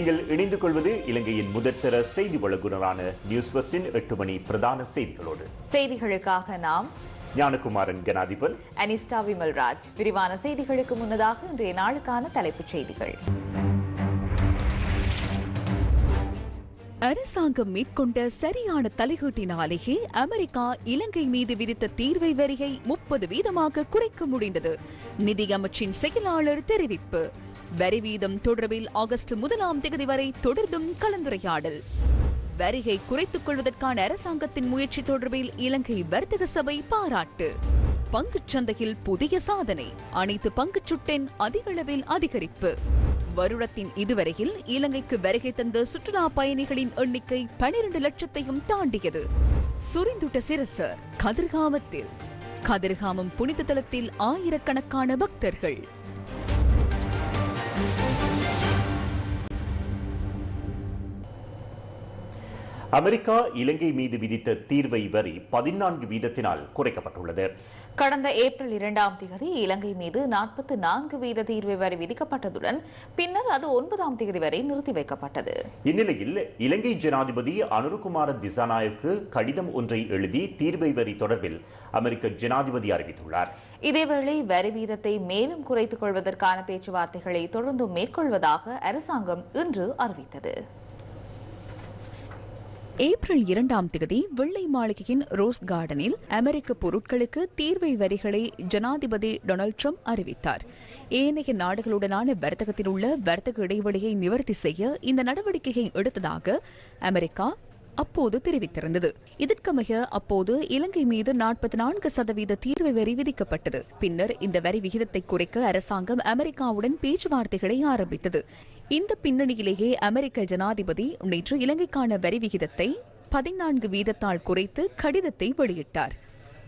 நீங்கள் இணைந்து கொள்வது இலங்கையின் முதற்தர செய்தி வழங்குனரான நியூஸ் பஸ்டின் எட்டு மணி பிரதான செய்திகளோடு. செய்திகளுக்காக நாம் ஞானகுமாரன் கணாதிபன் அனிஸ்டா விமல்ராஜ். விரிவான செய்திகளுக்கு முன்னதாக இன்றைய நாளுக்கான தலைப்புச் செய்திகள். அரசாங்கம் மேற்கொண்ட சரியான தலையீட்டினாலேயே அமெரிக்கா இலங்கை மீது விதித்த தீர்வை வரியை முப்பது வீதமாக குறைக்க முடிந்தது. நிதியமைச்சின் செயலாளர் தெரிவிப்பு. வரி வீதம் தொடர்பில் ஆகஸ்ட் முதலாம் தேதி வரை தொடர்ந்தும் கலந்துரையாடல். வரியை குறைத்துக் கொள்வதற்கான அரசாங்கத்தின் முயற்சி தொடர்பில் இலங்கை வர்த்தக சபை பாராட்டு. பங்குச் சந்தையில் புதிய சாதனை அனைத்து பங்குச் சுட்டெண் அதிகளவில் அதிகரிப்பு. வருடத்தின் இதுவரையில் இலங்கைக்கு வருகை தந்த சுற்றுலா பயணிகளின் எண்ணிக்கை பனிரெண்டு லட்சத்தையும் தாண்டியது. சுரிந்துட்ட சிரச கதிர்காமத்தில். கதிர்காமம் புனித தளத்தில் ஆயிரக்கணக்கான பக்தர்கள். அமெரிக்கா இலங்கை மீது விதித்த தீர்வை வரி பதினான்கு வீதத்தினால் குறைக்கப்பட்டுள்ளது. கடந்த ஏப்ரல் இரண்டாம் தேதி இலங்கை மீது நாற்பத்தி நான்கு வீத தீர்வு வரி விதிக்கப்பட்டதுடன் பின்னர் அது ஒன்பதாம் தேதி வரை நிறுத்தி வைக்கப்பட்டது. இந்நிலையில் இலங்கை ஜனாதிபதி அனுருகுமார திசாநாயக்கு கடிதம் ஒன்றை எழுதி தீர்வை வரி தொடர்பில் அமெரிக்க ஜனாதிபதி அறிவித்துள்ளார். இதேவேளை வரி வீதத்தை மேலும் குறைத்துக் கொள்வதற்கான பேச்சுவார்த்தைகளை தொடர்ந்து மேற்கொள்வதாக அரசாங்கம் இன்று அறிவித்தது. ஏப்ரல் இரண்டாம் தேதி வெள்ளை மாளிகையின் ரோஸ் கார்டனில் அமெரிக்க பொருட்களுக்கு தீர்வை வரிகளை ஜனாதிபதி டொனால்ட் ட்ரம்ப் அறிவித்தார். ஏனைய நாடுகளுடனான வர்த்தகத்தில் உள்ள வர்த்தக இடைவெளியை நிவர்த்தி செய்ய இந்த நடவடிக்கையை எடுத்ததாக அமெரிக்கா அப்போது தெரிவித்திருந்தது. இதற்கமைய அப்போது இலங்கை மீது நாற்பத்தி நான்கு சதவீத தீர்வு வரி விதிக்கப்பட்டது. பின்னர் இந்த வரி விகிதத்தை குறைக்க அரசாங்கம் அமெரிக்காவுடன் பேச்சுவார்த்தைகளை ஆரம்பித்தது. இந்த பின்னணியிலேயே அமெரிக்க ஜனாதிபதி நேற்று இலங்கைக்கான வரி விகிதத்தை பதினான்கு வீதத்தால் குறைத்து கடிதத்தை வெளியிட்டார்.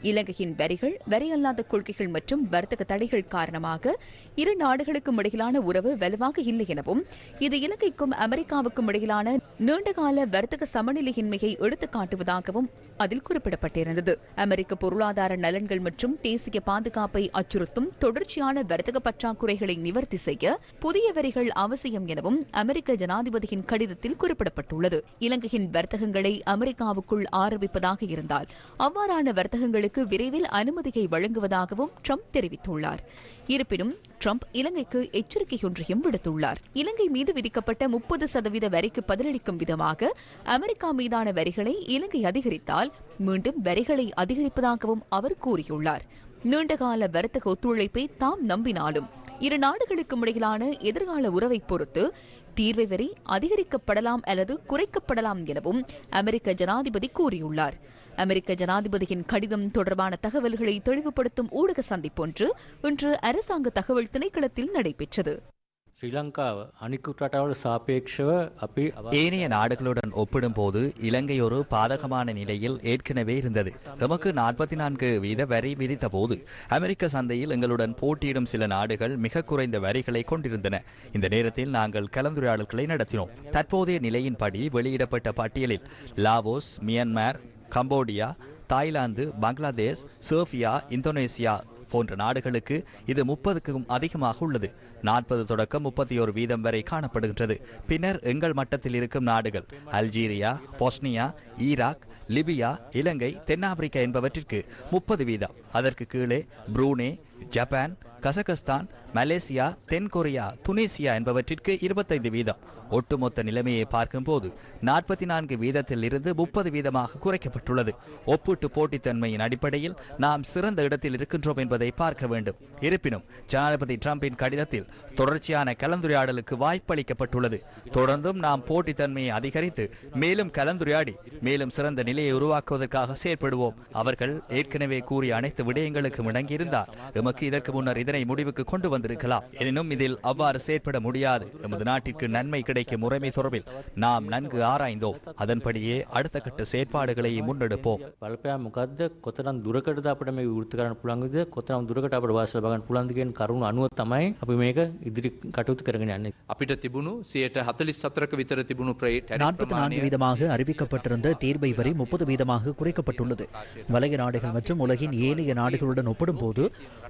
இலங்கையின் வரிகள் வரியல்லாத கொள்கைகள் மற்றும் வர்த்தக தடைகள் காரணமாக இரு நாடுகளுக்கும் இடையிலான உறவு வலுவாக இல்லை எனவும் இது இலங்கைக்கும் அமெரிக்காவுக்கும் இடையிலான நீண்டகால வர்த்தக சமநிலையின்மையை எடுத்துக் காட்டுவதாகவும் அதில் குறிப்பிடப்பட்டிருந்தது. அமெரிக்க பொருளாதார நலன்கள் மற்றும் தேசிய பாதுகாப்பை அச்சுறுத்தும் தொடர்ச்சியான வர்த்தக பற்றாக்குறைகளை நிவர்த்தி செய்ய புதிய வரிகள் அவசியம் எனவும் அமெரிக்க ஜனாதிபதியின் கடிதத்தில் குறிப்பிடப்பட்டுள்ளது. இலங்கையின் வர்த்தகங்களை அமெரிக்காவுக்குள் ஆரம்பிப்பதாக இருந்தால் அவ்வாறான வர்த்தகங்களுக்கு விரைவில் அனுமதியை வழங்குவதாகவும் ட்ரம்ப் தெரிவித்துள்ளார். இருப்பினும் ட்ரம்ப் இலங்கைக்கு எச்சரிக்கையொன்றையும் விடுத்துள்ளார். இலங்கை மீது விதிக்கப்பட்ட முப்பது சதவீத வரிக்கு பதிலளிக்கும் விதமாக அமெரிக்கா மீதான வரிகளை இலங்கை அதிகரித்தால் மீண்டும் வரிகளை அதிகரிப்பதாகவும் அவர் கூறியுள்ளார். நீண்டகால வர்த்தக ஒத்துழைப்பை தாம் நம்பினாலும் இரு நாடுகளுக்கும் இடையிலான எதிர்கால உறவை பொறுத்து தீர்வை வரி அதிகரிக்கப்படலாம் அல்லது குறைக்கப்படலாம் எனவும் அமெரிக்க ஜனாதிபதி கூறியுள்ளார். அமெரிக்க ஜனாதிபதியின் கடிதம் தொடர்பான தகவல்களை தெளிவுபடுத்தும் ஊடக சந்திப்பொன்று இன்று அரசாங்க தகவல் திணைக்களத்தில் நடைபெற்றது. ஏனைய நாடுகளுடன் ஒப்பிடும்போது இலங்கை ஒரு பாதகமான நிலையில் ஏற்கனவே இருந்தது. நமக்கு நாற்பத்தி நான்கு வீத வரி விதித்த போது அமெரிக்க சந்தையில் எங்களுடன் போட்டியிடும் சில நாடுகள் மிக குறைந்த வரிகளை கொண்டிருந்தன. இந்த நேரத்தில் நாங்கள் கலந்துரையாடல்களை நடத்தினோம். தற்போதைய நிலையின்படி வெளியிடப்பட்ட பட்டியலில் Laos Myanmar Cambodia Thailand Bangladesh Serbia Indonesia போன்ற நாடுகளுக்கு இது முப்பதுக்கும் அதிகமாக உள்ளது. நாற்பது தொடக்கம் முப்பத்தி ஒரு வீதம் வரை காணப்படுகின்றது. பின்னர் எங்கள் மட்டத்தில் இருக்கும் நாடுகள் Algeria Bosnia Iraq Libya Ilangai தென்னாப்பிரிக்கா என்பவற்றிற்கு முப்பது வீதம். அதற்கு கீழே புரூனே ஜப்பான் கசகஸ்தான் மலேசியா தென்கொரியா துனேசியா என்பவற்றிற்கு இருபத்தைந்து வீதம். ஒட்டுமொத்த நிலைமையை பார்க்கும்போது நாற்பத்தி நான்கு வீதத்தில் இருந்து முப்பது வீதமாக குறைக்கப்பட்டுள்ளது. ஒப்பிட்டு போட்டித்தன்மையின் அடிப்படையில் நாம் சிறந்த இடத்தில் இருக்கின்றோம் என்பதை பார்க்க வேண்டும். இருப்பினும் ஜனாதிபதி டிரம்பின் கடிதத்தில் தொடர்ச்சியான கலந்துரையாடலுக்கு வாய்ப்பளிக்கப்பட்டுள்ளது. தொடர்ந்தும் நாம் போட்டித்தன்மையை அதிகரித்து மேலும் கலந்துரையாடி மேலும் சிறந்த நிலையை உருவாக்குவதற்காக செயற்படுவோம். அவர்கள் ஏற்கனவே கூறிய அனைத்து விடயங்களுக்கும் இணங்கியிருந்தால் எமக்கு இதற்கு முன்னர் இதனை முடிவுக்கு கொண்டு வந்திருக்கலாம் எனினும் இதில் அவ்வாறு செயற்பட முடியாது எமது நாட்டிற்கு நன்மை கிடைக்கும் முறைமை தொடர்பில் நாம் நன்கு ஆராய்ந்தோம் அதன்படியே அடுத்த கட்ட செயற்பாடுகளை முன்னெடுப்போம் බලපෑ මොකක්ද කොතරම් දුරකටද අපට මේ වෘත්ති කරන්න පුළන්ගද කොතරම් දුරකට අපට වාසල බගන්න පුළන්දිගෙන් කරුණු අනුව තමයි අපි මේක ඉදිරි කටයුතු කරගෙන යන්නේ අපිට තිබුණු සියයට හතලිස් සතරක විතර තිබුණු ප්‍රේට් நாற்பத்தி நான்கு வீதமாக அறிவிக்கப்பட்டிருந்த தீர்வை வரி முப்பது வீதமாக குறைக்கப்பட்டுள்ளது வலய நாடுகள் மற்றும் உலகின் ஏனைய நாடுகளுடன் ஒப்பிடும்போது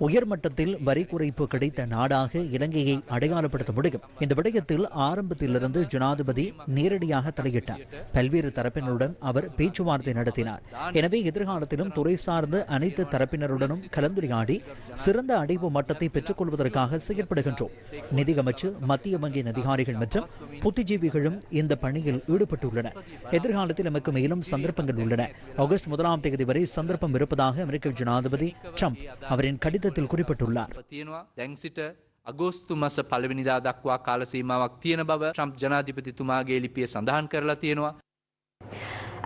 உயர்மட்டத்தில் வரி குறைப்பு கிடைத்த நாடாக இலங்கையை அடையாளப்படுத்த முடியும். இந்த விடயத்தில் ஆரம்பத்திலிருந்து ஜனாதிபதி நேரடியாக தலையிட்டார். பல்வேறு தரப்பினருடன் அவர் பேச்சுவார்த்தை நடத்தினார். எனவே எதிர்காலத்திலும் துறை சார்ந்த அனைத்து தரப்பினருடனும் கலந்துரையாடி சிறந்த அடைவு மட்டத்தை பெற்றுக்கொள்வதற்காக செயற்படுகின்றோம். நிதியமைச்சு மத்திய வங்கியின் அதிகாரிகள் மற்றும் புத்திஜீவிகளும் இந்த பணியில் ஈடுபட்டுள்ளனர் எதிர்காலத்தில் நமக்கு மேலும் சந்தர்ப்பங்கள் உள்ளன. ஆகஸ்ட் முதலாம் தேதி வரை சந்தர்ப்பம் இருப்பதாக அமெரிக்க ஜனாதிபதி ட்ரம்ப் அவரின் கடிதத்தில் குறிப்பிட்டுள்ளார். තියෙනවා දැන් සිට අගෝස්තු මස පළවෙනිදා දක්වා කාල සීමාවක් තියෙන බව ට්‍රම්ප් ජනාධිපතිතුමාගේ ලිපිය සඳහන් කරලා තියෙනවා.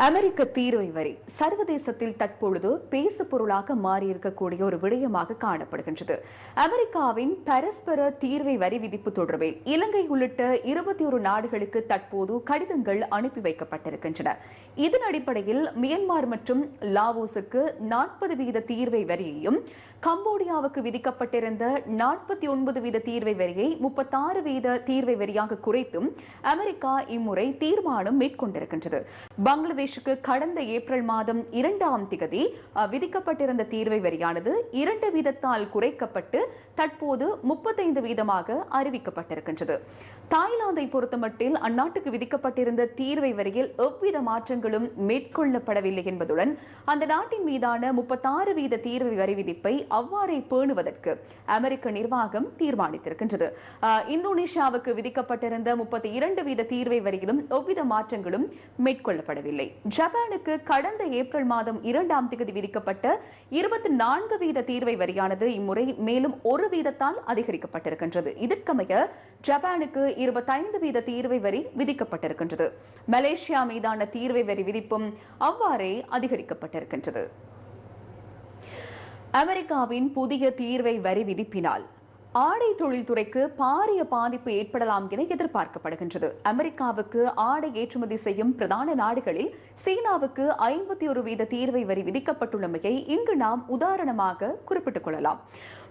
அமெரிக்க தீர்வை வரி சர்வதேசத்தில் தற்பொழுது பேசு பொருளாக மாறியிருக்கக்கூடிய ஒரு விடயமாக காணப்படுகின்றது. அமெரிக்காவின் பரஸ்பர தீர்வை வரி விதிப்பு தொடர்பில் இலங்கை உள்ளிட்ட இருபத்தி ஒரு நாடுகளுக்கு தற்போது கடிதங்கள் அனுப்பி வைக்கப்பட்டிருக்கின்றன. இதன் அடிப்படையில் மியன்மார் மற்றும் லாவோஸுக்கு நாற்பது வீத தீர்வை வரியையும் கம்போடியாவுக்கு விதிக்கப்பட்டிருந்த நாற்பத்தி ஒன்பது வீத தீர்வை வரியை முப்பத்தாறு வீத தீர்வை வரியாக குறைத்தும் அமெரிக்கா இம்முறை தீர்மானம் மேற்கொண்டிருக்கின்றது. பங்களாதேஷ் பங்களாதேஷுக்கு கடந்த ஏப்ரல் மாதம் இரண்டாம் திகதி விதிக்கப்பட்டிருந்த தீர்வை வரியானது இரண்டு வீதத்தால் குறைக்கப்பட்டு தற்போது முப்பத்தைந்து வீதமாக அறிவிக்கப்பட்டிருக்கின்றது. தாய்லாந்தை பொறுத்தமட்டில் அந்நாட்டுக்கு விதிக்கப்பட்டிருந்த தீர்வை வரையில் எவ்வித மாற்றங்களும் மேற்கொள்ளப்படவில்லை என்பதுடன் அந்த நாட்டின் மீதான முப்பத்தாறு வீத தீர்வை வரி விதிப்பை அவ்வாறே பேணுவதற்கு அமெரிக்க நிர்வாகம் தீர்மானித்திருக்கின்றது. இந்தோனேஷியாவுக்கு விதிக்கப்பட்டிருந்த முப்பத்தி இரண்டு வீத தீர்வை வரையிலும் எவ்வித மாற்றங்களும் மேற்கொள்ளப்படவில்லை. ஜப்பானுக்கு கடந்த ஏப்ரல் மாதம் இரண்டாம் தேதி விதிக்கப்பட்ட இருபத்தி நான்கு வீத தீர்வை வரியானது இம்முறை மேலும் ஒரு வீதத்தால் அதிகரிக்கப்பட்டிருக்கின்றது. இதற்கமைய ஜப்பானுக்கு இருபத்தைந்து வீத தீர்வை வரி விதிக்கப்பட்டிருக்கின்றது. மலேசியா மீதான தீர்வை வரி விதிப்பும் அவ்வாறே அதிகரிக்கப்பட்டிருக்கின்றது. அமெரிக்காவின் புதிய தீர்வை வரி விதிப்பினால் ஆடை தொழில்துறைக்கு பாரிய பாதிப்பு ஏற்படலாம் என எதிர்பார்க்கப்படுகின்றது. அமெரிக்காவுக்கு ஆடை ஏற்றுமதி செய்யும் பிரதான நாடுகளில் சீனாவுக்கு ஐம்பத்தி ஒரு வீத தீர்வை வரி விதிக்கப்பட்டுள்ளமையை இங்கு நாம் உதாரணமாக குறிப்பிட்டுக் கொள்ளலாம்.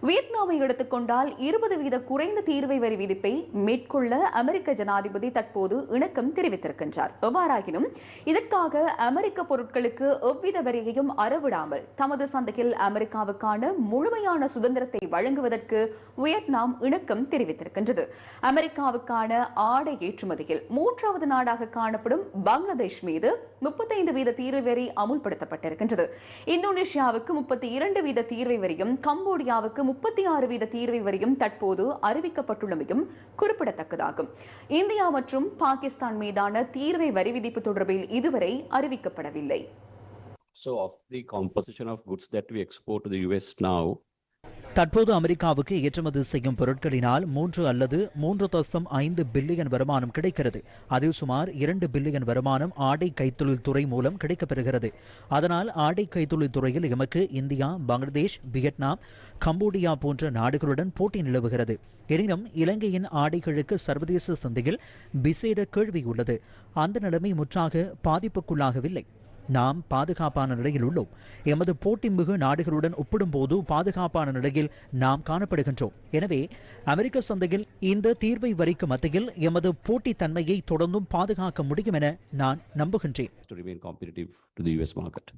வியட்நாமை எடுத்துக்கொண்டால் இருபது வீத குறைந்த தீர்வை வரி விதிப்பை மேற்கொள்ள அமெரிக்க ஜனாதிபதி தற்போது இணக்கம் தெரிவித்திருக்கின்றார். எவ்வாறாயினும் இதற்காக அமெரிக்க பொருட்களுக்கு எவ்வித வரியையும் அறவிடாமல் தமது சந்தையில் அமெரிக்காவுக்கான முழுமையான சுதந்திரத்தை வழங்குவதற்கு வியட்நாம் இணக்கம் தெரிவித்திருக்கின்றது. அமெரிக்காவுக்கான ஆடை ஏற்றுமதியில் மூன்றாவது நாடாக காணப்படும் பங்களாதேஷ் மீது முப்பத்தைந்து வீத தீர்வு வரி அமுல்படுத்தப்பட்டிருக்கின்றது. இந்தோனேஷியாவுக்கு முப்பத்தி இரண்டு வீத தீர்வை வரியும் கம்போடியாவுக்கு முப்பத்தி ஆறு வீத தீர்வை வரியும் தற்போது அறிவிக்கப்பட்டுள்ளமையும் குறிப்பிடத்தக்கதாகும். இந்தியா மற்றும் பாகிஸ்தான் மீதான தீர்வை வரி விதிப்பு தொடர்பில் இதுவரை அறிவிக்கப்படவில்லை. So of the composition of goods that we export to the US now, தற்போது அமெரிக்காவுக்கு ஏற்றுமதி செய்யும் பொருட்களினால் மூன்று அல்லது மூன்று தசம் ஐந்து பில்லியன் வருமானம் கிடைக்கிறது. அதில் சுமார் இரண்டு பில்லியன் வருமானம் ஆடை கைத்தொழில் துறை மூலம் கிடைக்கப்பெறுகிறது. அதனால் ஆடை கைத்தொழில் துறையில் எமக்கு இந்தியா பங்களாதேஷ் வியட்நாம் கம்போடியா போன்ற நாடுகளுடன் போட்டி நிலவுகிறது. எனினும் இலங்கையின் ஆடைகளுக்கு சர்வதேச சந்தையில் விசேட கேள்வி உள்ளது. அந்த நிலைமை முற்றாக பாதிப்புக்குள்ளாகவில்லை. நாம் பாதுகாப்பான நிலையில் உள்ளோம். எமது போட்டி மிகு நாடுகளுடன் ஒப்பிடும்போது பாதுகாப்பான நிலையில் நாம் காணப்படுகின்றோம். எனவே அமெரிக்க சந்தையில் இந்த தீர்வை வரிக்கு மத்தியில் எமது போட்டித் தன்மையை தொடர்ந்தும் பாதுகாக்க முடியும் என நான் நம்புகின்றேன். To remain competitive to the US market.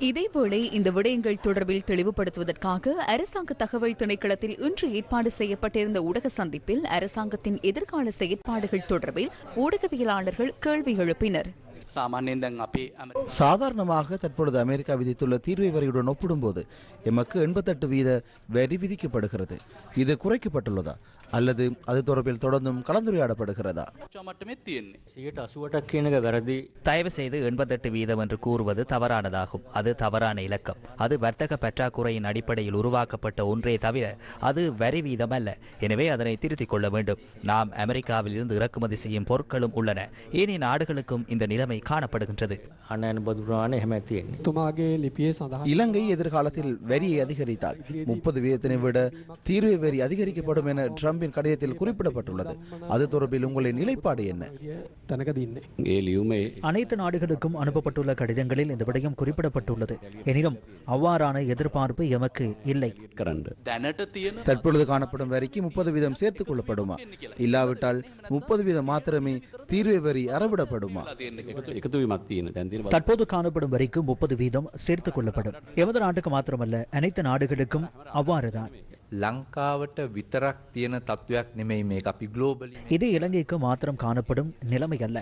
இதேவேளை இந்த விடயங்கள் தொடர்பில் தெளிவுபடுத்துவதற்காக அரசாங்க தகவல் திணைக்களத்தில் இன்று ஏற்பாடு செய்யப்பட்டிருந்த ஊடக சந்திப்பில் அரசாங்கத்தின் எதிர்கால செயற்பாடுகள் தொடர்பில் ஊடகவியலாளர்கள் கேள்வி எழுப்பினர். சாமானியன் தங்க சாதாரணமாக தற்பொழுது அமெரிக்கா விதித்துள்ள தீர்வை வரியுடன் ஒப்பிடும்போது எமக்கு எண்பத்தெட்டு வீத வரி விதிக்கப்படுகிறது. இது குறைக்கப்பட்டுள்ளதா? அல்லது அது தொடர்பில் தொடர்ந்தும் கலந்துரையாடப்படுகிறதா? மட்டுமே தயவு செய்து எண்பத்தெட்டு வீதம் என்று கூறுவது தவறானதாகும். அது தவறான இலக்கம். அது வர்த்தக பற்றாக்குறையின் அடிப்படையில் உருவாக்கப்பட்ட ஒன்றே தவிர அது வரி வீதம் அல்ல எனவே அதனை திருத்திக் கொள்ள வேண்டும். நாம் அமெரிக்காவில் இருந்து இறக்குமதி செய்யும் பொருட்களும் உள்ளன. ஏனைய நாடுகளுக்கும் இந்த நிலைமை காணப்படுகின்றது. இலங்கை எதிர்காலத்தில் வரியை அதிகரித்தால் முப்பது வீதத்தினை விட தீர்வு வரி அதிகரிக்கப்படும் என ட்ரம்ப் டிரம்பின் கடிதத்தில் குறிப்பிடப்பட்டுள்ளது. அது தொடர்பில் உங்களின் நிலைப்பாடு என்ன? அனைத்து நாடுகளுக்கும் அனுப்பப்பட்டுள்ள கடிதங்களில் இந்த விடயம் குறிப்பிடப்பட்டுள்ளது. எனினும் அவ்வாறான எதிர்பார்ப்பு எமக்கு இல்லை. தற்பொழுது காணப்படும் வரிக்கு முப்பது வீதம் சேர்த்துக் கொள்ளப்படுமா? இல்லாவிட்டால் முப்பது வீதம் மாத்திரமே தீர்வை வரி அறவிடப்படுமா? தற்போது காணப்படும் வரிக்கு முப்பது வீதம் சேர்த்துக் கொள்ளப்படும். எமது நாட்டுக்கு மாத்திரமல்ல அனைத்து நாடுகளுக்கும் அவ்வாறுதான். ලංකාවට විතරක් තියෙන තත්ත්වයක් නෙමෙයි මේක අපි ගලෝබලි இது இலங்கைக்கு மாத்திரம் காணப்படும் நிலைமை அல்ல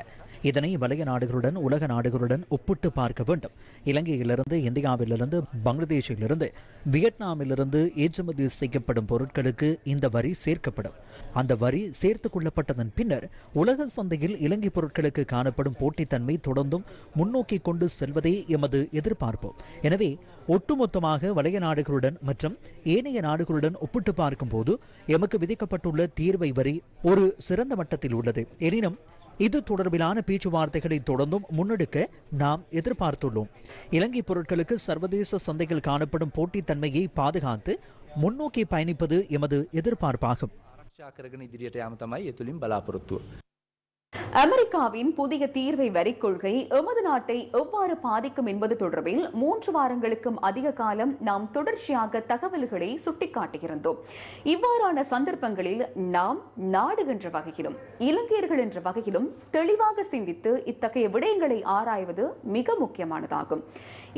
இதனை வலய நாடுகளுடன் உலக நாடுகளுடன் ஒப்பிட்டு பார்க்க வேண்டும். இலங்கையிலிருந்து இந்தியாவிலிருந்து பங்களாதேஷிலிருந்து வியட்நாமிலிருந்து ஏற்றுமதி செய்யப்படும் பொருட்களுக்கு இந்த வரி சேர்க்கப்படும். அந்த வரி சேர்த்துக் கொள்ளப்பட்டதன் பின்னர் உலக சந்தையில் இலங்கை பொருட்களுக்கு காணப்படும் போட்டித்தன்மை தொடர்ந்தும் முன்னோக்கி கொண்டு செல்வதே எமது எதிர்பார்ப்பு. எனவே ஒட்டுமொத்தமாக வலய நாடுகளுடன் மற்றும் ஏனைய நாடுகளுடன் ஒப்பிட்டு பார்க்கும்போது எமக்கு விதிக்கப்பட்டுள்ள தீர்வை வரி ஒரு சிறந்த மட்டத்தில் உள்ளது. எனினும் இது தொடர்பிலான பேச்சுவார்த்தைகளை தொடர்ந்தும் முன்னெடுக்க நாம் எதிர்பார்த்துள்ளோம் இலங்கை பொருட்களுக்கு சர்வதேச சந்தையில் காணப்படும் போட்டித்தன்மையை பாதுகாத்து முன்னோக்கி பயணிப்பது எமது எதிர்பார்ப்பாகும் ආරක්ෂා කරගෙන ඉදිරියට යාම තමයි ඒ තුළින් බලාපොරොත්තුව. அமெரிக்காவின் புதிய தீர்வை வரி கொள்கை எமது நாட்டை எவ்வாறு பாதிக்கும் என்பது தொடர்பில் மூன்று வாரங்களுக்கும் அதிக காலம் நாம் தொடர்ச்சியாக தகவல்களை சுட்டிக்காட்டியிருந்தோம். இவ்வாறான சந்தர்ப்பங்களில் நாம் நாடு என்ற வகையிலும் இலங்கையர்கள் என்ற வகையிலும் தெளிவாக சிந்தித்து இத்தகைய விடயங்களை ஆராய்வது மிக முக்கியமானதாகும்.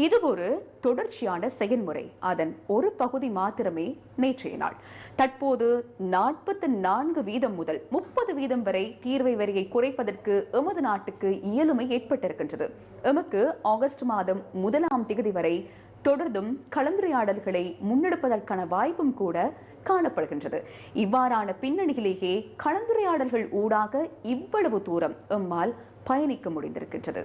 இது ஒரு தொடர்ச்சியான செயல்முறை. அதன் ஒரு பகுதி மாத்திரமே நேற்றைய நாள். தற்போது நாற்பத்தி நான்கு வீதம் முதல் முப்பது வீதம் வரை தீர்வை வரியை குறைப்பதற்கு எமது நாட்டுக்கு இயலுமை ஏற்பட்டிருக்கின்றது. எமக்கு ஆகஸ்ட் மாதம் முதலாம் திகதி வரை தொடர்ந்தும் கலந்துரையாடல்களை முன்னெடுப்பதற்கான வாய்ப்பும் கூட காணப்படுகின்றது. இவ்வாறான பின்னணியிலேயே கலந்துரையாடல்கள் ஊடாக இவ்வளவு தூரம் எம்மால் பயணிக்க முடிந்திருக்கின்றது.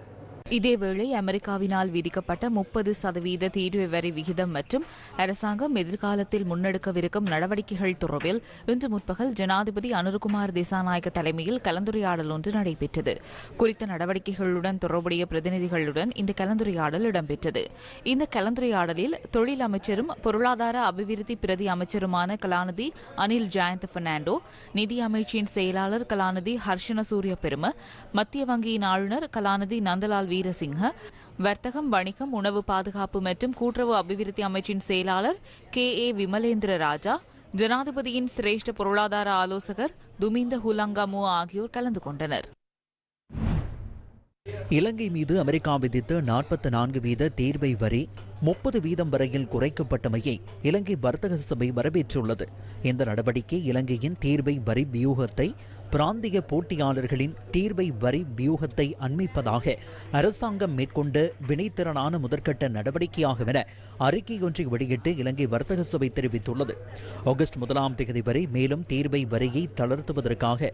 இதேவேளை அமெரிக்காவினால் விதிக்கப்பட்ட முப்பது சதவீத தீர்வு வரி விகிதம் மற்றும் அரசாங்கம் எதிர்காலத்தில் முன்னெடுக்கவிருக்கும் நடவடிக்கைகள் தொடர்பில் இன்று முற்பகல் ஜனாதிபதி அனுருகுமார் திசாநாயக்க தலைமையில் கலந்துரையாடல் ஒன்று நடைபெற்றது. குறித்த நடவடிக்கைகளுடன் தொடர்புடைய பிரதிநிதிகளுடன் இந்த கலந்துரையாடல் இடம்பெற்றது. இந்த கலந்துரையாடலில் தொழில் அமைச்சரும் பொருளாதார அபிவிருத்தி பிரதி அமைச்சருமான கலாநிதி அனில் ஜெயந்த் பெர்னாண்டோ நிதி அமைச்சின் செயலாளர் கலாநிதி ஹர்ஷன சூரிய பெரும மத்திய வங்கியின் ஆளுநர் கலாநிதி நந்தலால் வீரசிங்க வர்த்தகம் வணிகம் உணவு பாதுகாப்பு மற்றும் கூட்டுறவு அபிவிருத்தி அமைச்சின் செயலாளர் கே. ஏ. விமலேந்திர ராஜா ஜனாதிபதியின் சிரேஷ்ட பொருளாதார ஆலோசகர் துமிந்த ஹுலங்கமு ஆகியோர் கலந்து கொண்டனர். இலங்கை மீது அமெரிக்கா விதித்த நாற்பத்தி நான்கு வீத தீர்வை வரி முப்பது வீதம் வரையில் குறைக்கப்பட்டமையை இலங்கை வர்த்தக சபை வரவேற்றுள்ளது. இந்த நடவடிக்கை இலங்கையின் தீர்வை வரி வியூகத்தை பிராந்திய போட்டியாளர்களின் தீர்வை வரி வியூகத்தை அண்மிப்பதாக அரசாங்கம் மேற்கொண்ட வினைத்திறனான முதற்கட்ட நடவடிக்கையாகும் என அறிக்கை ஒன்றை வெளியிட்டு இலங்கை வர்த்தக சபை தெரிவித்துள்ளது. ஆகஸ்ட் முதலாம் தேதி வரை மேலும் தீர்வை வரியை தளர்த்துவதற்காக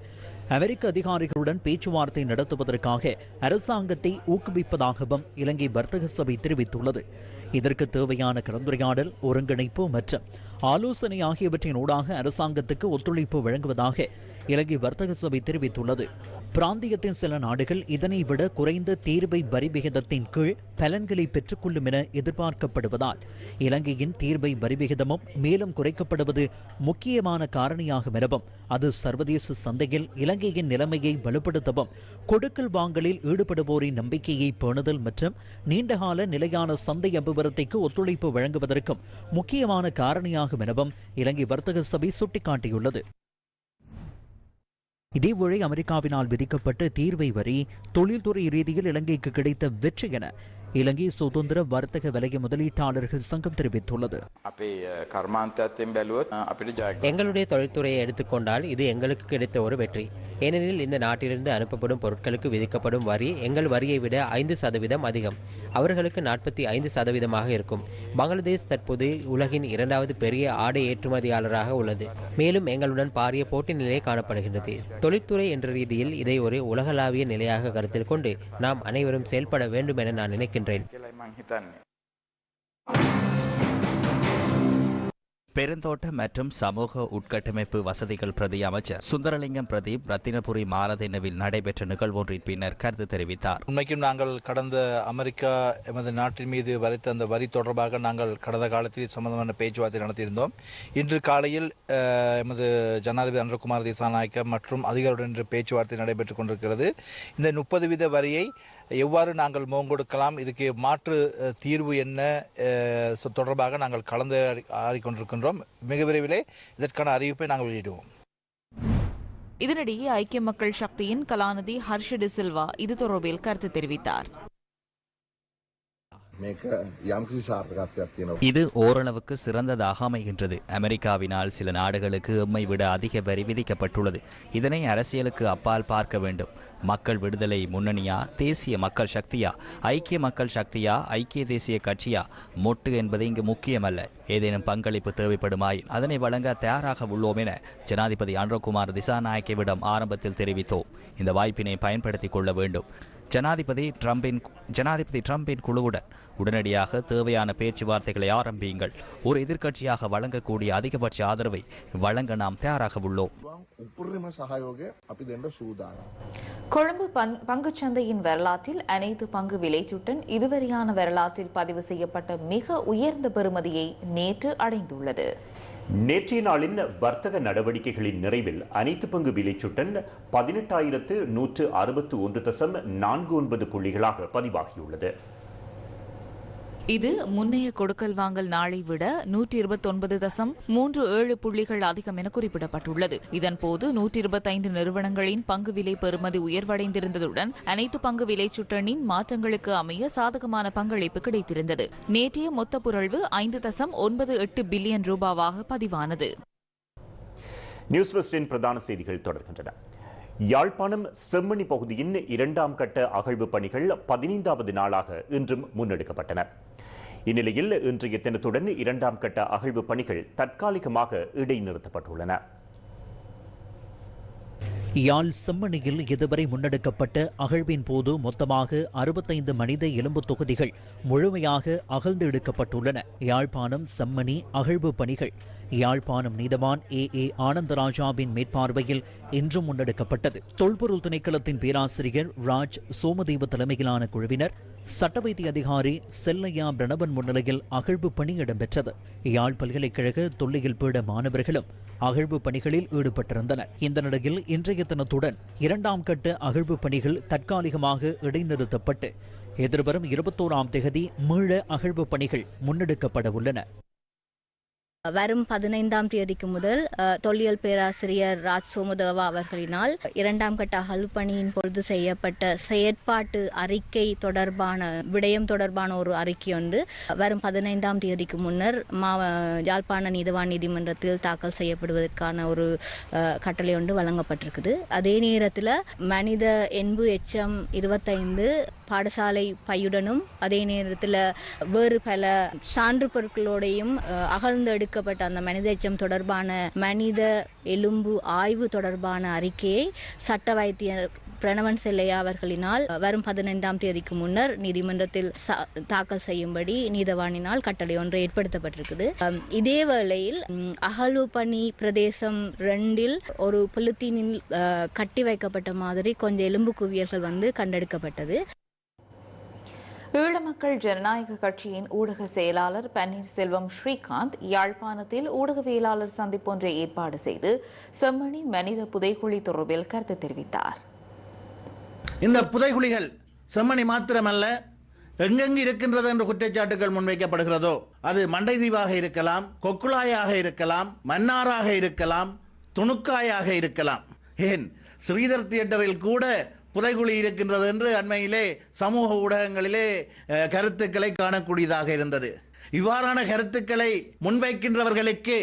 அமெரிக்க அதிகாரிகளுடன் பேச்சுவார்த்தை நடத்துவதற்காக அரசாங்கத்தை ஊக்குவிப்பதாகவும் இலங்கை வர்த்தக சபை தெரிவித்துள்ளது. இதற்கு தேவையான கலந்துரையாடல் ஒருங்கிணைப்பு மற்றும் ஆலோசனை ஆகியவற்றின் ஊடாக அரசாங்கத்துக்கு ஒத்துழைப்பு வழங்குவதாக இலங்கை வர்த்தக சபை தெரிவித்துள்ளது. பிராந்தியத்தின் சில நாடுகள் இதனை விட குறைந்த தீர்வை வரி விகிதத்தின் கீழ் பலன்களை பெற்றுக்கொள்ளும் என எதிர்பார்க்கப்படுவதால் இலங்கையின் தீர்வை வரி விகிதமும் மேலும் குறைக்கப்படுவது முக்கியமான காரணியாகும் எனவும் அது சர்வதேச சந்தையில் இலங்கையின் நிலைமையை வலுப்படுத்தவும் கொடுக்கல் வாங்கலில் ஈடுபடுவோரின் நம்பிக்கையை பேணுதல் மற்றும் நீண்டகால நிலையான சந்தை அபிவிருத்திக்கு ஒத்துழைப்பு வழங்குவதற்கும் முக்கியமான காரணியாகும் எனவும் இலங்கை வர்த்தக சபை சுட்டிக்காட்டியுள்ளது. இதேவேளை அமெரிக்காவினால் விதிக்கப்பட்ட தீர்வை வரி தொழில்துறை ரீதியில் இலங்கைக்கு கிடைத்த வெற்றி என இலங்கை சுதந்திர வர்த்தக வலய முதலீட்டாளர்கள் சங்கம் தெரிவித்துள்ளது. எங்களுடைய தொழில்துறையை எடுத்துக்கொண்டால் இது எங்களுக்கு கிடைத்த ஒரு வெற்றி. ஏனெனில் இந்த நாட்டிலிருந்து அனுப்பப்படும் பொருட்களுக்கு விதிக்கப்படும் வரி எங்கள் வரியை விட ஐந்து சதவீதம் அதிகம். அவர்களுக்கு நாற்பத்தி ஐந்து சதவீதமாக இருக்கும். பங்களாதேஷ் தற்போது உலகின் இரண்டாவது பெரிய ஆடை ஏற்றுமதியாளராக உள்ளது. மேலும் எங்களுடன் பாரிய போட்டி நிலையை காணப்படுகின்றது. தொழிற்துறை என்ற ரீதியில் இதை ஒரு உலகளாவிய நிலையாக கருத்தில் கொண்டு நாம் அனைவரும் செயல்பட வேண்டும் என நான் நினைக்கின்றேன். பெருந்தோட்ட மற்றும் சமூக உட்கட்டமைப்பு வசதிகள் பிரதி அமைச்சர் சுந்தரலிங்கம் பிரதீப் ரத்தினபுரி மாரதினவில் நடைபெற்ற நிகழ்வொன்றின் பின்னர் கருத்து தெரிவித்தார். உண்மைக்கும் நாங்கள் கடந்த அமெரிக்கா எமது நாட்டின் மீது வரைத்த அந்த வரி தொடர்பாக நாங்கள் கடந்த காலத்தில் சம்பந்தமான பேச்சுவார்த்தை நடத்தியிருந்தோம். இன்று காலையில் எமது ஜனாதிபதி அனுர்குமார் திசாநாயக்க மற்றும் அதிகாரியுடன் பேச்சுவார்த்தை நடைபெற்றுக் கொண்டிருக்கிறது. இந்த முப்பது வீத வரியை எவ்வாறு நாங்கள் முகங்கொடுக்கலாம்? இதுக்கு மாற்று தீர்வு என்ன? தொடர்பாக நாங்கள் கலந்துரையாடி கொண்டிருக்கின்றோம் மிக விரைவிலே இதற்கான அறிவிப்பை நாங்கள் வெளியிடுவோம். இதனிடையே ஐக்கிய மக்கள் சக்தியின் கலாநிதி ஹர்ஷ டிசில்வா இது தொடர்பில் கருத்து தெரிவித்தார். இது ஓரளவுக்கு சிறந்ததாக அமைகின்றது. அமெரிக்காவினால் சில நாடுகளுக்கு எம்மை விட அதிக வரி விதிக்கப்பட்டுள்ளது. இதனை அரசியலுக்கு அப்பால் பார்க்க வேண்டும். மக்கள் விடுதலை முன்னணியா? தேசிய மக்கள் சக்தியா? ஐக்கிய மக்கள் சக்தியா? ஐக்கிய தேசிய கட்சியா? மொட்டு என்பது இங்கு முக்கியமல்ல. ஏதேனும் பங்களிப்பு தேவைப்படுமாயின் அதனை வழங்க தயாராக உள்ளோம் என ஜனாதிபதி அன்றகுமார் திசாநாயக்கவிடம் ஆரம்பத்தில் தெரிவித்தோம். இந்த வாய்ப்பினை பயன்படுத்திக் கொள்ள வேண்டும். ஜனாதிபதி ட்ரம்பின் ஜனாதிபதி ட்ரம்பின் குழுவுடன் உடனடியாக தேவையான பேச்சுவார்த்தைகளை ஆரம்பியுங்கள். ஒரு எதிர்க்கட்சியாக வழங்கக்கூடிய அதிகபட்ச ஆதரவை வழங்க நாம் தயாராக உள்ளோம். கொழும்பு பங்குச்சந்தையின் வரலாற்றில் அனைத்து பங்கு விலைச்சுட்டன் இதுவரையான வரலாற்றில் பதிவு செய்யப்பட்ட மிக உயர்ந்த பெறுமதியை நேற்று அடைந்துள்ளது. நேற்றைய நாளின் வர்த்தக நடவடிக்கைகளின் நிறைவில் அனைத்து பங்கு விலைச்சுட்டன் பதினெட்டாயிரத்து நூற்று அறுபத்து ஒன்று தசம் நான்கு ஒன்பது புள்ளிகளாக பதிவாகியுள்ளது. இது முன்னைய கொடுக்கல் வாங்கல் நாளை விட நூற்றி இருபத்தொன்பது தசம் மூன்று ஏழு புள்ளிகள் அதிகம் என குறிப்பிடப்பட்டுள்ளது. இதன்போது நூற்றி இருபத்தைந்து நிறுவனங்களின் பங்கு விலை பெறுமதி உயர்வடைந்திருந்ததுடன் அனைத்து பங்கு விலை சுட்டணின் மாற்றங்களுக்கு அமைய சாதகமான பங்களிப்பு கிடைத்திருந்தது. நேற்றைய மொத்த புரள்வு ஐந்து தசம் ஒன்பது எட்டு பில்லியன் ரூபாவாக பதிவானது. நியூஸ் வெஸ்டின் பிரதான செய்திகள் தொடர்கின்றன. யாழ்ப்பாணம் செம்மணி பகுதியின் இரண்டாம் கட்ட அகழ்வு பணிகள் பதினைந்தாவது நாளாக இன்றும் முன்னெடுக்கப்பட்டன. இந்நிலையில் இன்றைய தினத்துடன் இரண்டாம் கட்ட அகழ்வு பணிகள் தற்காலிகமாக இடைநிறுத்தப்பட்டுள்ளன. யாழ் செம்மணியில் இதுவரை முன்னெடுக்கப்பட்ட அகழ்வின் போது மொத்தமாக அறுபத்தைந்து மனித எலும்பு தொகுதிகள் முழுமையாக அகழ்ந்து எடுக்கப்பட்டுள்ளன. யாழ்ப்பாணம் செம்மணி அகழ்வு பணிகள் யாழ்ப்பாணம் நீதவான் ஏ. ஏ. ஆனந்தராஜாவின் மேற்பார்வையில் இன்றும் முன்னெடுக்கப்பட்டது. தொல்பொருள் திணைக்களத்தின் பேராசிரியர் ராஜ் சோமதேவ தலைமையிலான குழுவினர் சட்ட வைத்திய அதிகாரி செல்லையா பிரணவன் முன்னிலையில் அகழ்வு பணி இடம்பெற்றது. யாழ் பல்கலைக்கழக தொல்லியல் பீட மாணவர்களும் அகழ்வு பணிகளில் ஈடுபட்டிருந்தனர். இந்த நிலையில் இன்றைய தினத்துடன் இரண்டாம் கட்ட அகழ்வு பணிகள் தற்காலிகமாக இடைநிறுத்தப்பட்டு எதிர்வரும் இருபத்தோராம் தேதி மீள அகழ்வு பணிகள் முன்னெடுக்கப்பட உள்ளன. வரும் பதினைந்தாம் தேதிக்கு முதல் தொல்லியல் பேராசிரியர் ராஜ் சோமதேவா அவர்களினால் இரண்டாம் கட்ட அகழ்பணியின் பொழுது செய்யப்பட்ட செயற்பாட்டு அறிக்கை தொடர்பான விடயம் தொடர்பான ஒரு அறிக்கை ஒன்று வரும் பதினைந்தாம் தேதிக்கு முன்னர் மா யாழ்ப்பாண நீதிவான் நீதிமன்றத்தில் தாக்கல் செய்யப்படுவதற்கான ஒரு கட்டளை ஒன்று வழங்கப்பட்டிருக்குது. அதே நேரத்தில் மனித என்பு எச்சம் இருபத்தைந்து பாடசாலை பையுடனும் அதே நேரத்தில் வேறு பல சான்று பொருட்களோடையும் அஹ், அகழ்ந்து எடுக்கப்பட்ட அந்த மனித எச்சம் தொடர்பான மனித எலும்பு ஆய்வு தொடர்பான அறிக்கையை சட்ட வைத்தியர் பிரணவன் செல்லையா அவர்களினால் வரும் பதினைந்தாம் தேதிக்கு முன்னர் நீதிமன்றத்தில் தாக்கல் செய்யும்படி நீதவானினால் கட்டளை ஒன்று ஏற்படுத்தப்பட்டிருக்குது. இதே வேளையில் ம், அகழ்வு பணி பிரதேசம் ரெண்டில் ஒரு புலுத்தீனில் அஹ், கட்டி வைக்கப்பட்ட மாதிரி கொஞ்சம் எலும்பு குவியல்கள் வந்து கண்டெடுக்கப்பட்டது. ஈழமக்கள் ஜனநாயக கட்சியின் ஊடக செயலாளர் பன்னீர்செல்வம் ஸ்ரீகாந்த் யாழ்ப்பாணத்தில் ஊடகவியலாளர் சந்திப்பொன்றை ஏற்பாடு செய்து செம்மணி மனித புதைகுழி தொடர்பில் கருத்து தெரிவித்தார். இந்த புதைகுழிகள் செம்மணி மாத்திரமல்ல எங்கெங்கு இருக்கின்றது என்ற குற்றச்சாட்டுகள் முன்வைக்கப்படுகிறதோ அது மண்டைதீவாக இருக்கலாம் கொக்குளாயாக இருக்கலாம் மன்னாராக இருக்கலாம் துணுக்காயாக இருக்கலாம். ஏன் ஸ்ரீதர் தியேட்டரில் கூட புதைகுழி இருக்கின்றது என்று அண்மையிலே சமூக ஊடகங்களிலே கருத்துக்களை காணக்கூடியதாக இருந்தது. இவ்வாறான கருத்துக்களை முன்வைக்கின்றவர்களுக்கு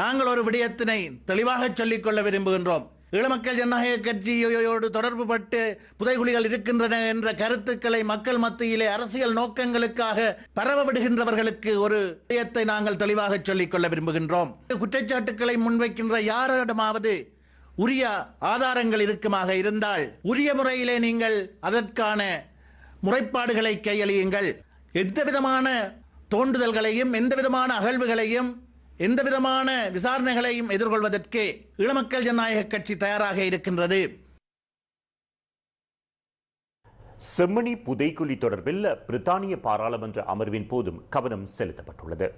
நாங்கள் ஒரு விடயத்தினை தெளிவாக சொல்லிக்கொள்ள விரும்புகின்றோம். ஈழமக்கள் ஜனநாயக கட்சியோடு தொடர்பு பட்டு புதைகுழிகள் இருக்கின்றன என்ற கருத்துக்களை மக்கள் மத்தியிலே அரசியல் நோக்கங்களுக்காக பரவ விடுகின்றவர்களுக்கு ஒரு விடயத்தை நாங்கள் தெளிவாக சொல்லிக்கொள்ள விரும்புகின்றோம். குற்றச்சாட்டுக்களை முன்வைக்கின்ற யாரிடமாவது உரிய ஆதாரங்கள் இருக்குமாக இருந்தால் உரிய முறையிலே நீங்கள் அதற்கான முறைப்பாடுகளை கையளியுங்கள். எந்த விதமான தோண்டுதல்களையும் எந்த விதமான அகழ்வுகளையும் எந்த விதமான விசாரணைகளையும் எதிர்கொள்வதற்கு இளமக்கள் ஜனநாயக கட்சி தயாராக இருக்கின்றது. செம்மணி புதைக்குழி தொடர்பில் பிரித்தானிய பாராளுமன்ற அமர்வின் போதும் கவனம் செலுத்தப்பட்டுள்ளது.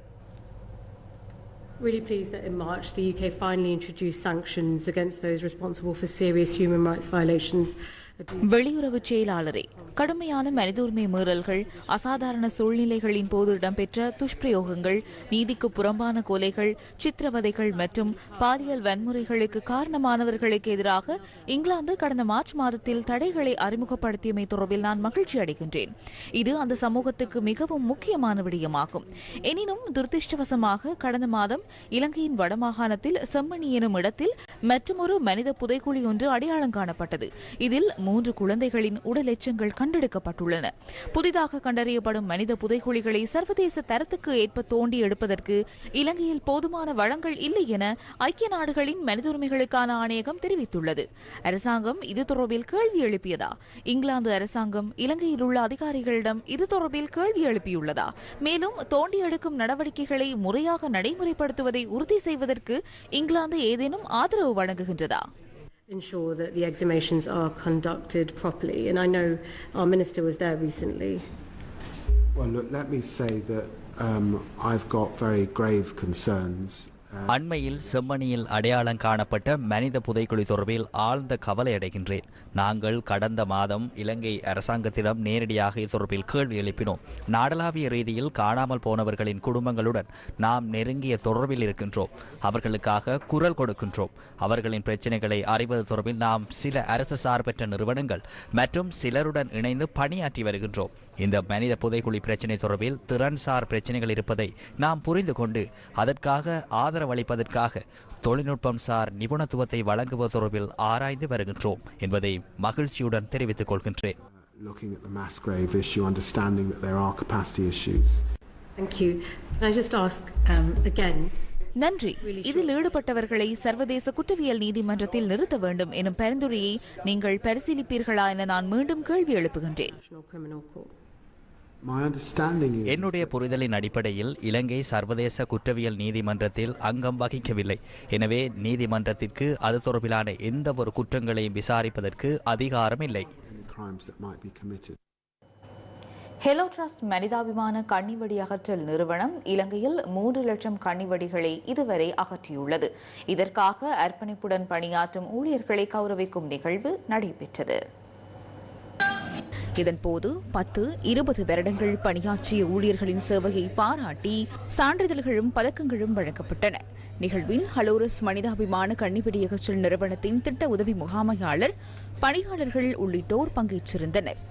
really pleased that in March the UK finally introduced sanctions against those responsible for serious human rights violations. வெளியுறவு செயலாளரே கடுமையான மனித உரிமை மீறல்கள் அசாதாரண சூழ்நிலைகளின் போது இடம்பெற்ற துஷ்பிரயோகங்கள் நீதிக்கு புறம்பான கொலைகள் சித்திரவதைகள் மற்றும் பாலியல் வன்முறைகளுக்கு காரணமானவர்களுக்கு எதிராக இங்கிலாந்து கடந்த மார்ச் மாதத்தில் தடைகளை அறிமுகப்படுத்தியமை தொடர்பில் நான் மகிழ்ச்சி அடைகின்றேன். இது அந்த சமூகத்துக்கு மிகவும் முக்கியமான விடயமாகும். எனினும் துரதிருஷ்டவசமாக கடந்த மாதம் இலங்கையின் வடமாகாணத்தில் செம்மணி எனும் இடத்தில் மற்றொரு மனித புதைக்குழி ஒன்று அடையாளம் காணப்பட்டது. இதில் மூன்று குழந்தைகளின் உடல் எச்சங்கள் கண்டெடுக்கப்பட்டுள்ளன. புதிதாக கண்டறியப்படும் மனித புதைகுழிகளை சர்வதேச தரத்துக்கு ஏற்ப தோண்டி எடுப்பதற்கு இலங்கையில் போதுமான வளங்கள் இல்லை என ஐக்கிய நாடுகளின் மனித உரிமைகளுக்கான ஆணையகம் தெரிவித்துள்ளது. அரசாங்கம் இது தொடர்பில் கேள்வி எழுப்பியதா? இங்கிலாந்து அரசாங்கம் இலங்கையில் உள்ள அதிகாரிகளிடம் இது தொடர்பில் கேள்வி எழுப்பியுள்ளதா? மேலும் தோண்டி எடுக்கும் நடவடிக்கைகளை முறையாக நடைமுறைப்படுத்துவதை உறுதி செய்வதற்கு இங்கிலாந்து ஏதேனும் ஆதரவு வழங்குகின்றதா? Ensure that the exhumations are conducted properly. And I know our minister was there recently. Well, look, let me say that um, I've got very grave concerns. அண்மையில் செம்மணியில் அடையாளம் காணப்பட்ட மனித புதைக்குழி தொடர்பில் ஆழ்ந்த கவலை அடைகின்றேன். நாங்கள் கடந்த மாதம் இலங்கை அரசாங்கத்திடம் நேரடியாக இது தொடர்பில் கேள்வி எழுப்பினோம். நாடளாவிய ரீதியில் காணாமல் போனவர்களின் குடும்பங்களுடன் நாம் நெருங்கிய தொடர்பில் இருக்கின்றோம். அவர்களுக்காக குரல் கொடுக்கின்றோம். அவர்களின் பிரச்சனைகளை அறிவது தொடர்பில் நாம் சில அரசு சார்பற்ற நிறுவனங்கள் மற்றும் சிலருடன் இணைந்து பணியாற்றி வருகின்றோம். இந்த மனித புதைக்குழி பிரச்சினை தொடர்பில் திறன்சார் பிரச்சனைகள் இருப்பதை நாம் புரிந்து கொண்டு அதற்காக ஆதரவளிப்பதற்காக தொழில்நுட்பம் சார் நிபுணத்துவத்தை வழங்குவது தொடர்பில் ஆராய்ந்து வருகின்றோம் என்பதை மகிழ்ச்சியுடன் தெரிவித்துக் கொள்கின்றேன் Looking at the mass grave issue, understanding that there are capacity issues. Thank you. Can I just ask um, again? நன்றி இதில் ஈடுபட்டவர்களை சர்வதேச குற்றவியல் நீதிமன்றத்தில் நிறுத்த வேண்டும் எனும் பரிந்துரையை நீங்கள் பரிசீலிப்பீர்களா என நான் மீண்டும் கேள்வி எழுப்புகின்றேன் என்னுடைய புரிதலின் அடிப்படையில் இலங்கை சர்வதேச குற்றவியல் நீதிமன்றத்தில் அங்கம் வகிக்கவில்லை. எனவே நீதிமன்றத்திற்கு அது தொடர்பிலான எந்த ஒரு குற்றங்களையும் விசாரிப்பதற்கு அதிகாரம் இல்லை. ஹெலோ ட்ரஸ்ட் மனிதாபிமான கண்ணிவெடி அகற்றல் நிறுவனம் இலங்கையில் மூன்று லட்சம் கண்ணிவெடிகளை இதுவரை அகற்றியுள்ளது. இதற்காக அர்ப்பணிப்புடன் பணியாற்றும் ஊழியர்களை கௌரவிக்கும் நிகழ்வு நடைபெற்றது. இதன்போது பத்து இருபது வருடங்கள் பணியாற்றிய ஊழியர்களின் சேவையை பாராட்டி சான்றிதழ்களும் பதக்கங்களும் வழங்கப்பட்டன. நிகழ்வில் ஹலோரஸ் மனிதாபிமான கண்ணிவெடி அகற்றல் நிறுவனத்தின் திட்ட உதவி முகாமையாளர் பணியாளர்கள் உள்ளிட்டோர் பங்கேற்றிருந்தனர்.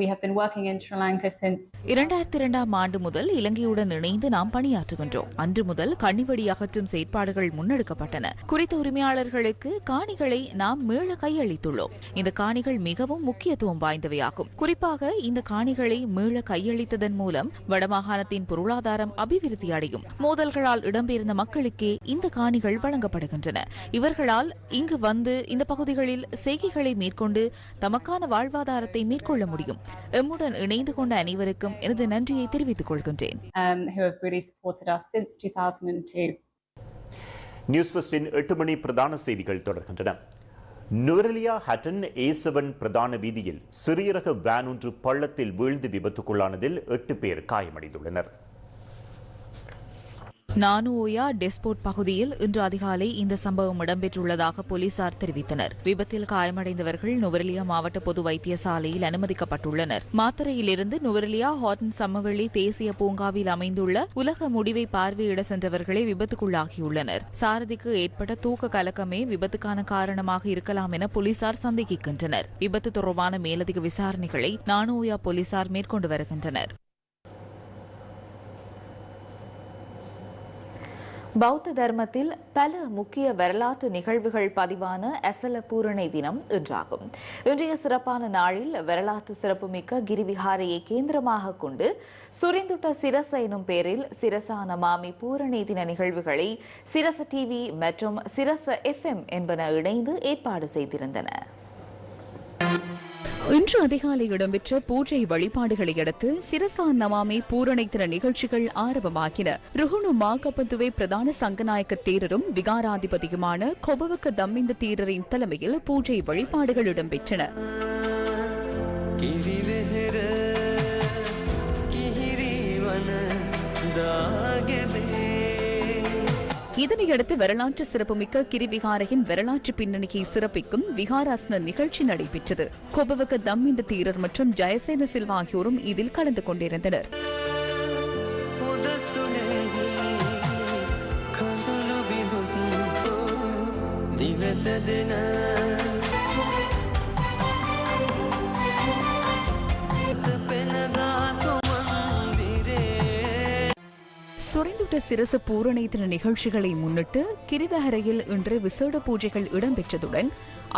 We have been working in Sri Lanka since இரண்டாயிரத்தி இரண்டாம் ஆண்டு முதல் இலங்கையுடன் இணைந்து நாம் பணியாற்றுகின்றோம். அன்று முதல் கண்ணிவடி அகற்றும் செயற்பாடுகள் முன்னெடுக்கப்பட்டன. குறித்த உரிமையாளர்களுக்கு காணிகளை நாம் மீள கையளித்துள்ளோம். இந்த காணிகள் மிகவும் முக்கியத்துவம் வாய்ந்தவையாகும். குறிப்பாக இந்த காணிகளை மீள கையளித்ததன் மூலம் வடமாகாணத்தின் பொருளாதாரம் அபிவிருத்தி அடையும். மோதல்களால் இடம்பெயர்ந்த மக்களுக்கே இந்த காணிகள் வழங்கப்படுகின்றன. இவர்களால் இங்கு வந்து இந்த பகுதிகளில் செய்கைகளை மேற்கொண்டு தமக்கான வாழ்வாதாரத்தை மேற்கொள்ள முடியும். எம்முடன் இணைந்து கொண்ட அனைவருக்கும் எனது நன்றியை தெரிவித்துக் கொள்கின்றேன். Um, who have really supported us since 2002. News ஃபர்ஸ்டின் எட்டு மணி பிரதான செய்திகள் தொடர்கின்றன. நுவரெலியா ஹட்டன் ஏ செவன் பிரதான வீதியில் சிறிய ரக வேன் ஒன்று பள்ளத்தில் வீழ்ந்து விபத்துக்குள்ளானதில் எட்டு பேர் காயமடைந்துள்ளனர். நானுஓயா டெஸ்போர்ட் பகுதியில் இன்று அதிகாலை இந்த சம்பவம் இடம்பெற்றுள்ளதாக போலீசார் தெரிவித்தனர். விபத்தில் காயமடைந்தவர்கள் நுவரெலியா மாவட்ட பொது வைத்தியசாலையில் அனுமதிக்கப்பட்டுள்ளனர். மாத்தரையிலிருந்து நுவரெலியா ஹாட்டன் சம்மவெளி தேசிய பூங்காவில் அமைந்துள்ள உலக முடிவை பார்வையிட சென்றவர்களே விபத்துக்குள்ளாகியுள்ளனர். சாரதிக்கு ஏற்பட்ட தூக்க கலக்கமே விபத்துக்கான காரணமாக இருக்கலாம் என போலீசார் சந்தேகிக்கின்றனர். விபத்து தொடர்பான மேலதிக விசாரணைகளை நானுஓயா போலீசார் மேற்கொண்டு வருகின்றனர். பௌத்த தர்மத்தில் பல முக்கிய வரலாற்று நிகழ்வுகள் பதிவான அசல பூரணை தினம் இன்றாகும். இன்றைய சிறப்பான நாளில் வரலாற்று சிறப்புமிக்க கிரிவிஹாரையை கேந்திரமாக கொண்டு சுரிந்துட்ட சிரச எனும் பெயரில் சிரசான மாமி பூரணை தின நிகழ்வுகளை சிரச டிவி மற்றும் சிரச எஃப்எம் என்பன இணைந்து ஏற்பாடு செய்திருந்தன. இன்று அதிகாலை இடம்பெற்ற பூஜை வழிபாடுகளை அடுத்து சிரசா நமாமே பூரணைத்தின நிகழ்ச்சிகள் ஆரம்பமாகின. ருகுணு மாகப்பந்துவே பிரதான சங்கநாயக்க தேரரும் விகாராதிபதியுமான கொபவக்க தம்மிந்த தேரரின் தலைமையில் பூஜை வழிபாடுகள் இடம்பெற்றன. இதனையடுத்து வரலாற்று சிறப்புமிக்க கிரிவிகாரையின் வரலாற்று பின்னணியை சிறப்பிக்கும் விகாராசன நிகழ்ச்சி நடைபெற்றது. கொபவக இந்த தீரர் மற்றும் ஜெயசேன சில்வா ஆகியோரும் இதில் கலந்து கொண்டிருந்தனர். சுரைந்துட்ட சிரச பூரணை தின நிகழ்ச்சிகளை முன்னிட்டு கிரிவகரையில் இன்று விசேட பூஜைகள் இடம்பெற்றதுடன்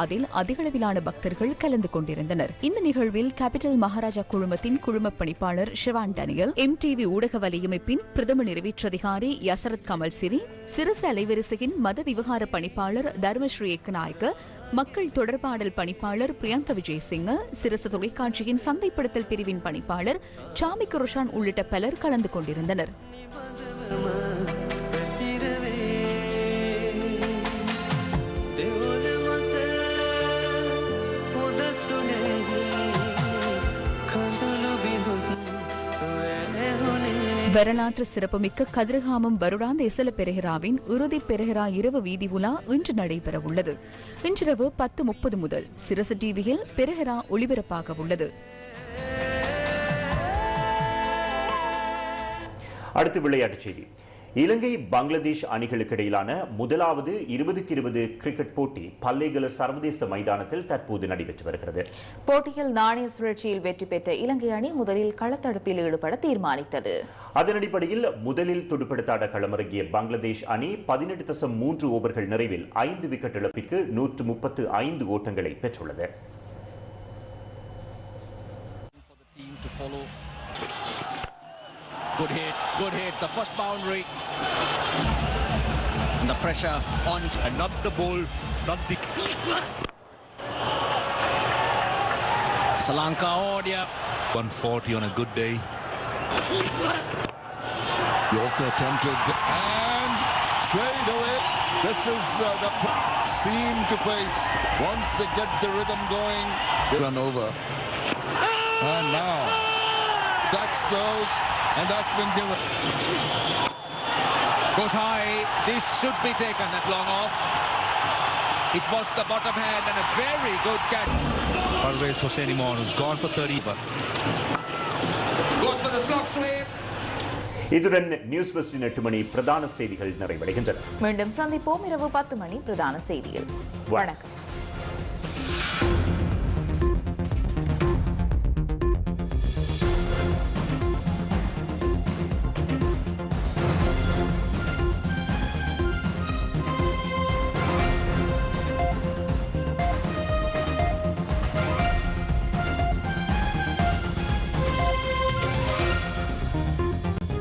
அதில் அதிகளவிலான பக்தர்கள் கலந்து கொண்டிருந்தனர். இந்த நிகழ்வில் கேபிட்டல் மகாராஜா குழுமத்தின் குழும பணிப்பாளர் ஷிவான் டேனியல் எம்டிவி ஊடக வலையமைப்பின் பிரதம நிறைவேற்றதிகாரி யசரத் கமல் சிரி சிறுசு அலைவரிசையின் மத விவகார பணிப்பாளர் தர்மஸ்ரீ ஏக்கநாயக்க மக்கள் தொடர்பாடல் பணிப்பாளர் பிரியங்க விஜயசிங்க சிரச தொலைக்காட்சியின் சந்தைப்படுத்தல் பிரிவின் பணிப்பாளர் சாமி குரோஷான் உள்ளிட்ட பலர் கலந்து கொண்டிருந்தனர். வரலாற்று சிறப்புமிக்க கதிர்காமம் வருடாந்த இசல பெருகிராவின் இறுதி பெருகிரா இரவு வீதி உலா இன்று நடைபெறவுள்ளது. இன்றிரவு பத்து முப்பது முதல் சிரசு டிவியில் பெருகிரா ஒளிபரப்பாக உள்ளது. அடுத்து விளையாட்டுச் செய்தி. இலங்கை பங்களாதேஷ் அணிகளுக்கு இடையிலான முதலாவது இருபதுக்கு இருபது கிரிக்கெட் போட்டி பல்லேகல சர்வதேச மைதானத்தில் தற்போது நடைபெற்று வருகிறது. போட்டியில் நாணய சுழற்சியில் வெற்றி பெற்ற இலங்கை அணி முதலில் களத்தடுப்பில் ஈடுபட தீர்மானித்தது. அதன் அடிப்படையில் முதலில் துடுப்படுத்தாட களமிறங்கிய பங்களாதேஷ் அணி பதினெட்டு தசம் மூன்று ஓவர்கள் நிறைவில் ஐந்து விக்கெட் இழப்பிற்கு நூற்று முப்பத்து ஐந்து ஓட்டங்களை பெற்றுள்ளது. To follow. Good hit, good hit, the first boundary. And the pressure on. And not the ball, not the. Salanka Odia. 140 on a good day. Yorker attempted and straight away. This is uh, the seam to face. Once they get the rhythm going, they run over. And now that's close, and that's been given. Goes high. This should be taken at long off. It was the bottom hand and a very good catch. Always Hossein Imam who's gone for 30. But Goes for the slog sweep. இதுடன் news வெஸ்டின் எட்டு மணி பிரதான செய்திகள் நிறைவடைகின்றன மீண்டும் சந்திப்போம் இரவு பத்து மணி பிரதான செய்தியில் வணக்கம்